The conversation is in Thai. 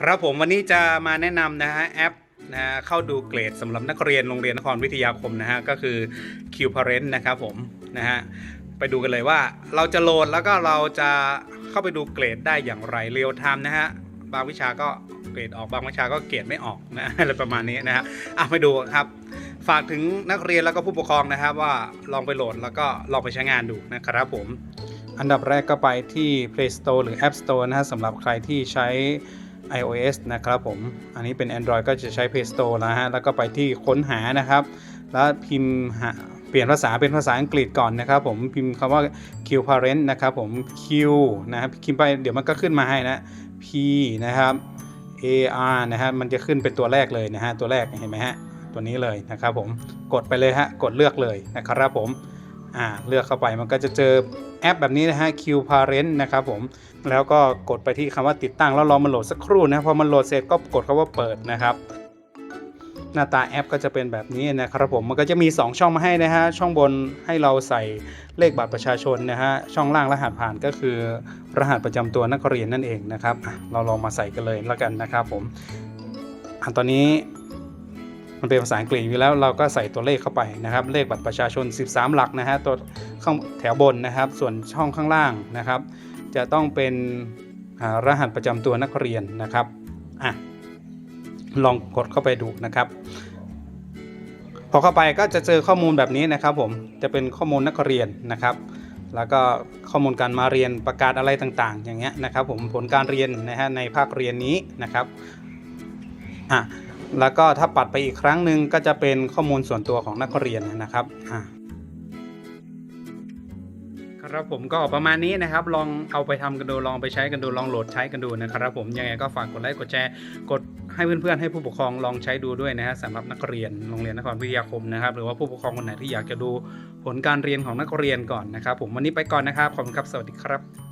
ครับผมวันนี้จะมาแนะนำนะฮะแอปนะเข้าดูเกรดสำหรับนักเรียนโรงเรียนนครวิทยาคมนะฮะก็คือ Q Parent นะครับผมนะฮะไปดูกันเลยว่าเราจะโหลดแล้วก็เราจะเข้าไปดูเกรดได้อย่างไรเรียลไทม์นะฮะบางวิชาก็เกรดออกบางวิชาก็เกรดไม่ออกนะอะไรประมาณนี้นะฮะอะไปดูครับ ฝากถึงนักเรียนแล้วก็ผู้ปกครองนะครับว่าลองไปโหลดแล้วก็ลองไปใช้งานดูนะครับผม อันดับแรกก็ไปที่ Play Store หรือ App Store นะฮะสำหรับใครที่ใช้ iOS นะครับผม อันนี้เป็น Android ก็จะใช้ Play Store นะฮะ แล้วก็ไปที่ค้นหานะครับ แล้วพิมพ์หาเปลี่ยนภาษาเป็นภาษาอังกฤษก่อนนะครับผม พิมพ์คำว่า Q Parent นะครับผม Q นะครับพิมพ์ไปเดี๋ยวมันก็ขึ้นมาให้นะ P นะครับ A R นะฮะ มันจะขึ้นเป็นตัวแรกเลยนะฮะ ตัวแรกเห็นไหมฮะ ตัวนี้เลยนะครับผม กดไปเลยฮะ กดเลือกเลยนะครับผม อ่าเลือกเข้าไปมันก็จะเจอแอปแบบนี้นะฮะ Q Parent นะครับผม แล้วก็กดไปที่คำว่าติดตั้งแล้วรอมันโหลดสักครู่นะพอมันโหลดเสร็จก็กดคำว่าเปิดนะครับหน้าตาแอปก็จะเป็นแบบนี้นะครับผม มันก็จะมี 2 ช่องมาให้นะฮะ ช่องบนให้เราใส่เลขบัตรประชาชนนะฮะ ช่องล่างรหัสผ่านก็คือ รหัสประจำตัวนักเรียนนั่นเองนะครับ เราลองมาใส่กันเลยแล้วกันนะครับผมอันตอนนี้ มันเป็นภาษาอังกฤษอยู่แล้วเราก็ใส่ตัวเลขเข้าไปนะครับ เลขบัตรประชาชน 13 หลักนะฮะตัวข้างแถวบนนะครับ ส่วนช่องข้างล่างนะครับ จะต้องเป็นรหัสประจำตัวนักเรียนนะครับอะลองกดเข้าไปดูนะครับ พอเข้าไปก็จะเจอข้อมูลแบบนี้นะครับผมจะเป็นข้อมูลนักเรียนนะครับแล้วก็ข้อมูลการมาเรียนประกาศอะไรต่างๆ อย่างเงี้ยนะครับ ผมผลการเรียนนะฮะในภาคเรียนนี้นะครับอะ แล้วก็ถ้าปัดไปอีกครั้งหนึ่งก็จะเป็นข้อมูลส่วนตัวของนักเรียนนะครับครับผมก็ประมาณนี้นะครับ ลองเอาไปทำกันดูลองไปใช้กันดูลองโหลดใช้กันดูนะครับ ผมยังไงก็ฝากกดไลค์กดแชร์กดให้เพื่อนๆให้ผู้ปกครองลองใช้ดูด้วยนะฮะสำหรับนักเรียนโรงเรียนนครวิทยาคมนะครับ หรือว่าผู้ปกครองคนไหนที่อยากจะดูผลการเรียนของนักเรียนก่อนนะครับ ผมวันนี้ไปก่อนนะครับขอบคุณครับสวัสดีครับ